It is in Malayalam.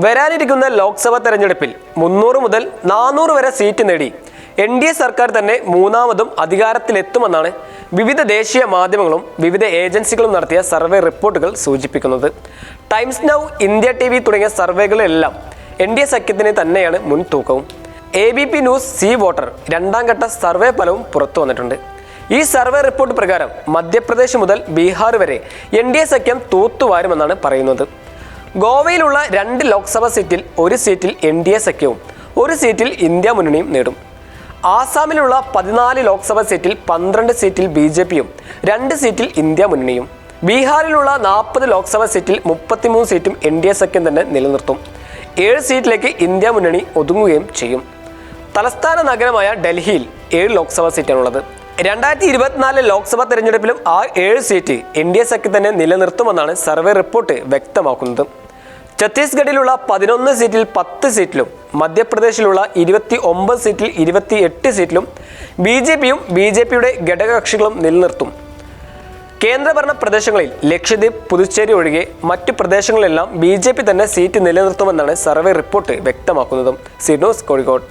വരാനിരിക്കുന്ന ലോക്സഭാ തെരഞ്ഞെടുപ്പിൽ മുന്നൂറ് മുതൽ നാനൂറ് വരെ സീറ്റ് നേടി. എൻ ഡി എ സർക്കാർ തന്നെ മൂന്നാമതും അധികാരത്തിലെത്തുമെന്നാണ് വിവിധ ദേശീയ മാധ്യമങ്ങളും വിവിധ ഏജൻസികളും നടത്തിയ സർവേ റിപ്പോർട്ടുകൾ സൂചിപ്പിക്കുന്നത്. ടൈംസ് നൗ ഇന്ത്യ ടി വി തുടങ്ങിയ സർവേകളെല്ലാം എൻ ഡി എ സഖ്യത്തിന് തന്നെയാണ് മുൻതൂക്കവും. A B P news C voter രണ്ടാം ഘട്ട സർവേ ഫലവും പുറത്തു വന്നിട്ടുണ്ട്. ഈ സർവേ റിപ്പോർട്ട് പ്രകാരം മധ്യപ്രദേശ് മുതൽ ബീഹാർ വരെ എൻ ഡി എ സഖ്യം തൂത്തുവാരുമെന്നാണ് പറയുന്നത്. ഗോവയിലുള്ള രണ്ട് ലോക്സഭാ സീറ്റിൽ ഒരു സീറ്റിൽ എൻ ഡി എ സഖ്യവും ഒരു സീറ്റിൽ ഇന്ത്യ മുന്നണിയും നേടും. ആസാമിലുള്ള പതിനാല് ലോക്സഭാ സീറ്റിൽ പന്ത്രണ്ട് സീറ്റിൽ ബി ജെ പിയും രണ്ട് സീറ്റിൽ ഇന്ത്യ മുന്നണിയും. ബീഹാറിലുള്ള നാൽപ്പത് ലോക്സഭാ സീറ്റിൽ മുപ്പത്തിമൂന്ന് സീറ്റും എൻ ഡി എ സഖ്യം തന്നെ നിലനിർത്തും. ഏഴ് സീറ്റിലേക്ക് ഇന്ത്യ മുന്നണി ഒതുങ്ങുകയും ചെയ്യും. തലസ്ഥാന നഗരമായ ഡൽഹിയിൽ ഏഴ് ലോക്സഭാ സീറ്റാണുള്ളത്. രണ്ടായിരത്തി ഇരുപത്തിനാല് ലോക്സഭാ തെരഞ്ഞെടുപ്പിലും ആ ഏഴ് സീറ്റ് എൻ ഡി എ സഖ്യം തന്നെ നിലനിർത്തുമെന്നാണ് സർവേ റിപ്പോർട്ട് വ്യക്തമാക്കുന്നത്. ഛത്തീസ്ഗഡിലുള്ള പതിനൊന്ന് സീറ്റിൽ പത്ത് സീറ്റിലും മധ്യപ്രദേശിലുള്ള ഇരുപത്തി ഒമ്പത് സീറ്റിൽ ഇരുപത്തി എട്ട് സീറ്റിലും ബി ജെ പിയും ബി ജെ പിയുടെ ഘടകകക്ഷികളും നിലനിർത്തും. കേന്ദ്രഭരണ പ്രദേശങ്ങളിൽ ലക്ഷദ്വീപ് പുതുച്ചേരി ഒഴികെ മറ്റു പ്രദേശങ്ങളിലെല്ലാം ബി ജെ പി തന്നെ സീറ്റ് നിലനിർത്തുമെന്നാണ് സർവേ റിപ്പോർട്ട് വ്യക്തമാക്കുന്നതും. സിനോസ് കോഴിക്കോട്.